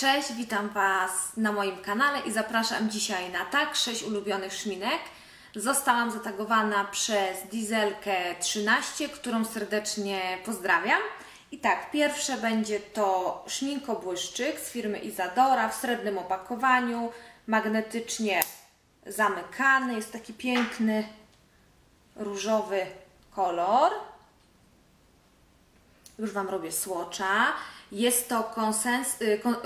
Cześć, witam Was na moim kanale i zapraszam dzisiaj na tak 6 ulubionych szminek. Zostałam zatagowana przez Dieselkę 13, którą serdecznie pozdrawiam. I tak, pierwsze będzie to szminko błyszczyk z firmy Izadora w srebrnym opakowaniu, magnetycznie zamykany. Jest taki piękny różowy kolor. Już Wam robię słocza. Jest to konsens... y, Kon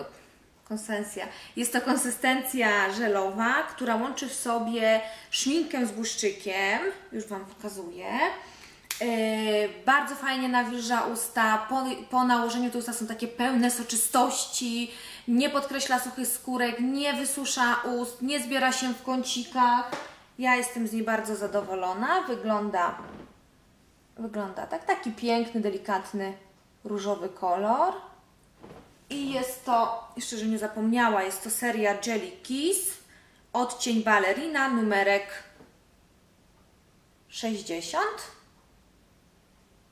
konsensja. Jest to konsystencja żelowa, która łączy w sobie szminkę z błyszczykiem. Już Wam pokazuję. Yy, bardzo fajnie nawilża usta. Po, po nałożeniu te usta są takie pełne soczystości. Nie podkreśla suchych skórek, nie wysusza ust, nie zbiera się w kącikach. Ja jestem z niej bardzo zadowolona. Wygląda, wygląda tak. Taki piękny, delikatny, różowy kolor. To, jeszcze że nie zapomniała, jest to seria Jelly Kiss, odcień balerina, numerek 60.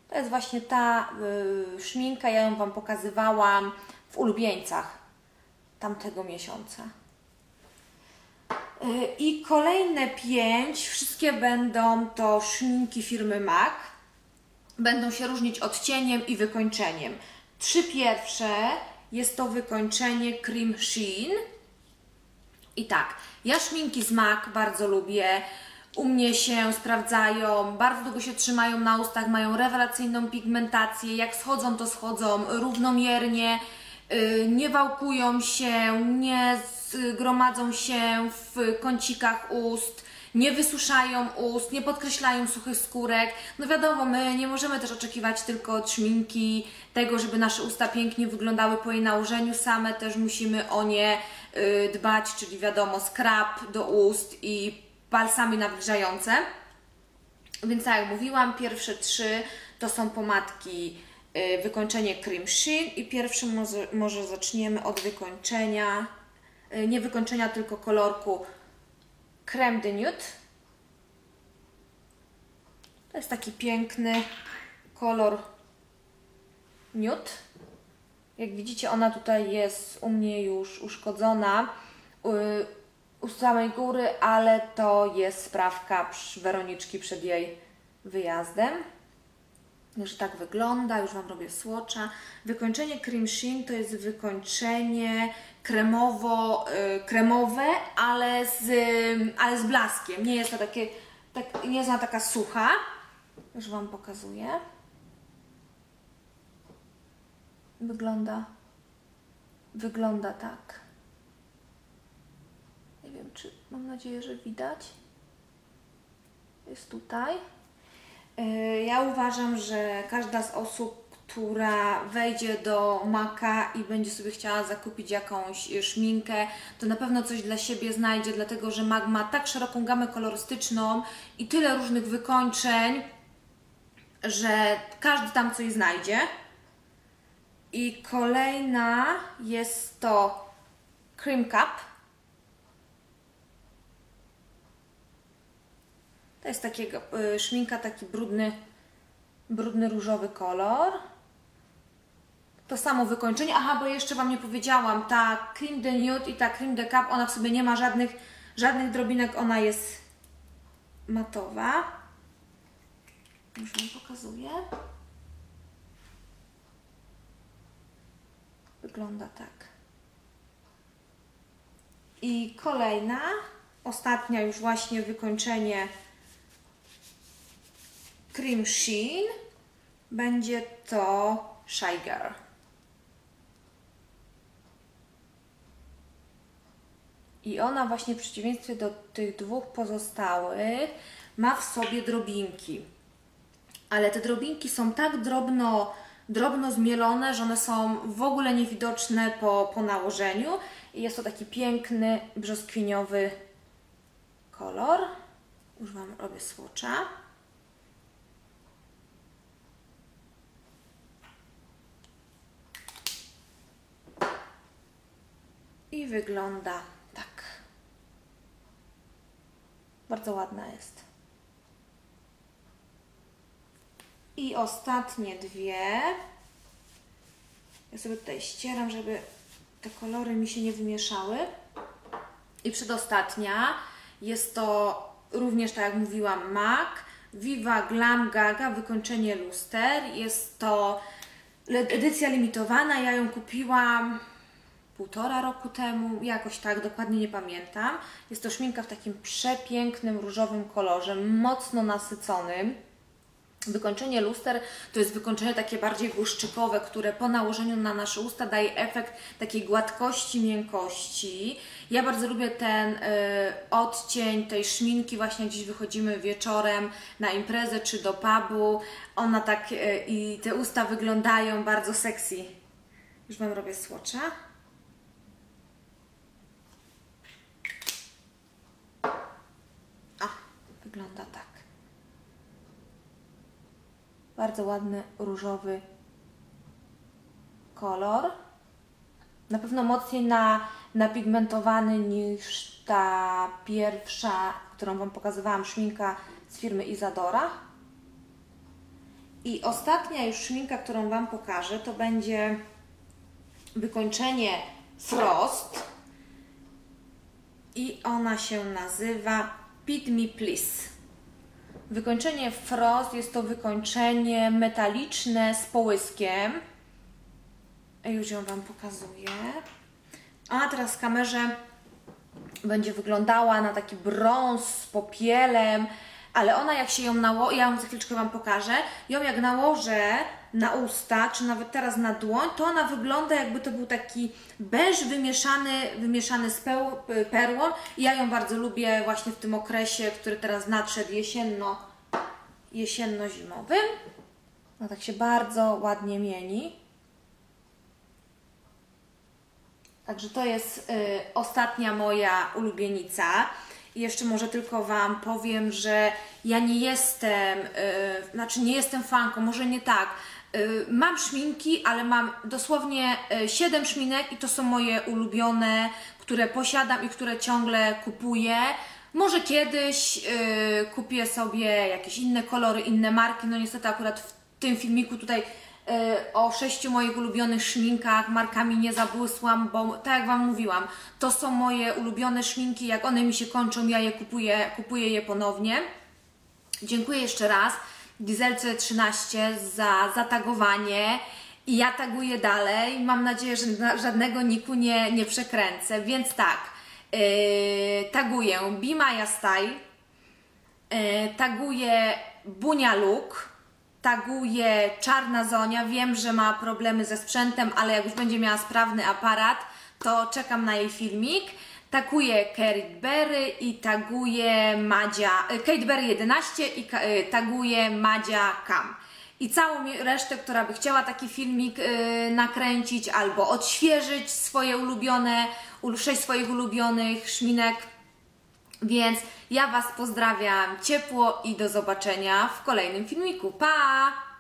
To jest właśnie ta y, szminka, ja ją Wam pokazywałam w ulubieńcach tamtego miesiąca. Y, I kolejne pięć, wszystkie będą to szminki firmy MAC. Będą się różnić odcieniem i wykończeniem. Trzy pierwsze jest to wykończenie Cream Sheen. I tak, ja szminki z MAC bardzo lubię. U mnie się sprawdzają, bardzo długo się trzymają na ustach, mają rewelacyjną pigmentację. Jak schodzą, to schodzą równomiernie, yy, nie wałkują się, nie zgromadzą się w kącikach ust nie wysuszają ust, nie podkreślają suchych skórek. No wiadomo, my nie możemy też oczekiwać tylko od szminki tego, żeby nasze usta pięknie wyglądały po jej nałożeniu, same też musimy o nie y, dbać, czyli wiadomo, skrap do ust i balsamy nawilżające. Więc tak jak mówiłam, pierwsze trzy to są pomadki y, wykończenie Cream Sheen i pierwszy może, może zaczniemy od wykończenia, y, nie wykończenia, tylko kolorku Creme de Nude. To jest taki piękny kolor nude. Jak widzicie, ona tutaj jest u mnie już uszkodzona u samej góry, ale to jest sprawka Weroniczki przed jej wyjazdem. Już tak wygląda, już Wam robię słocza. Wykończenie Cream Sheen to jest wykończenie kremowo, y, ale z, ale z blaskiem. Nie jest to takie, tak, nie jest ona taka sucha. Już Wam pokazuję. Wygląda, wygląda tak. Nie wiem, czy mam nadzieję, że widać. Jest tutaj. Y, ja uważam, że każda z osób, która wejdzie do Maka i będzie sobie chciała zakupić jakąś szminkę, to na pewno coś dla siebie znajdzie, dlatego że Mag ma tak szeroką gamę kolorystyczną i tyle różnych wykończeń, że każdy tam coś znajdzie. I kolejna jest to Cream Cup To jest takiego y, szminka, taki brudny, brudny różowy kolor. To samo wykończenie. Aha, bo jeszcze Wam nie powiedziałam, ta Cream de Nude i ta Cream de Cap, ona w sobie nie ma żadnych, żadnych drobinek, ona jest matowa. Już Wam pokazuję. Wygląda tak. I kolejna, ostatnia już właśnie wykończenie Cream Sheen będzie to Shy Girl. I ona właśnie w przeciwieństwie do tych dwóch pozostałych ma w sobie drobinki. Ale te drobinki są tak drobno, drobno zmielone, że one są w ogóle niewidoczne po, po nałożeniu. I jest to taki piękny, brzoskwiniowy kolor. Już Wam robię swatcha. Wygląda tak. Bardzo ładna jest. I ostatnie dwie. Ja sobie tutaj ścieram, żeby te kolory mi się nie wymieszały. I przedostatnia jest to również, tak jak mówiłam, MAC Viva Glam Gaga wykończenie luster. Jest to edycja limitowana. Ja ją kupiłam półtora roku temu, jakoś tak, dokładnie nie pamiętam. Jest to szminka w takim przepięknym różowym kolorze, mocno nasyconym. Wykończenie luster to jest wykończenie takie bardziej błyszczykowe, które po nałożeniu na nasze usta daje efekt takiej gładkości, miękkości. Ja bardzo lubię ten y, odcień tej szminki, właśnie gdzieś wychodzimy wieczorem na imprezę czy do pubu. Ona tak y, i te usta wyglądają bardzo sexy. Już Wam robię słocza. A, wygląda tak. Bardzo ładny, różowy kolor. Na pewno mocniej na, napigmentowany niż ta pierwsza, którą Wam pokazywałam, szminka z firmy Isadora. I ostatnia już szminka, którą Wam pokażę, to będzie wykończenie Frost. I ona się nazywa Pit Me Please. Wykończenie Frost jest to wykończenie metaliczne z połyskiem. Już ją Wam pokazuję. A teraz w kamerze będzie wyglądała na taki brąz z popielem, ale ona jak się ją nałoży, ja ją za chwileczkę Wam pokażę, ją jak nałożę na usta, czy nawet teraz na dłoń, to ona wygląda jakby to był taki beż wymieszany, wymieszany z perłą i ja ją bardzo lubię właśnie w tym okresie, który teraz nadszedł jesienno, jesienno-zimowym. No tak się bardzo ładnie mieni. Także to jest y, ostatnia moja ulubienica. Jeszcze może tylko Wam powiem, że ja nie jestem, y, znaczy nie jestem fanką, może nie tak. Y, mam szminki, ale mam dosłownie y, 7 szminek i to są moje ulubione, które posiadam i które ciągle kupuję. Może kiedyś y, kupię sobie jakieś inne kolory, inne marki. No niestety akurat w tym filmiku tutaj y, o sześciu moich ulubionych szminkach markami nie zabłysłam, bo tak jak Wam mówiłam, to są moje ulubione szminki. Jak one mi się kończą, ja je kupuję, kupuję je ponownie. Dziękuję jeszcze raz Gizelce 13 za zatagowanie i ja taguję dalej. Mam nadzieję, że żadnego niku nie, nie przekręcę, więc tak, yy, taguję Bimaja Style, yy, taguję Bunia Look, taguję Czarna Zonia. Wiem, że ma problemy ze sprzętem, ale jak już będzie miała sprawny aparat, to czekam na jej filmik taguję Kate Berry i taguję Madzia, Kate Berry 11 i e, taguję Madzia Kam. I całą resztę, która by chciała taki filmik yy, nakręcić albo odświeżyć swoje ulubione, sześć swoich ulubionych szminek. Więc ja Was pozdrawiam ciepło i do zobaczenia w kolejnym filmiku. Pa!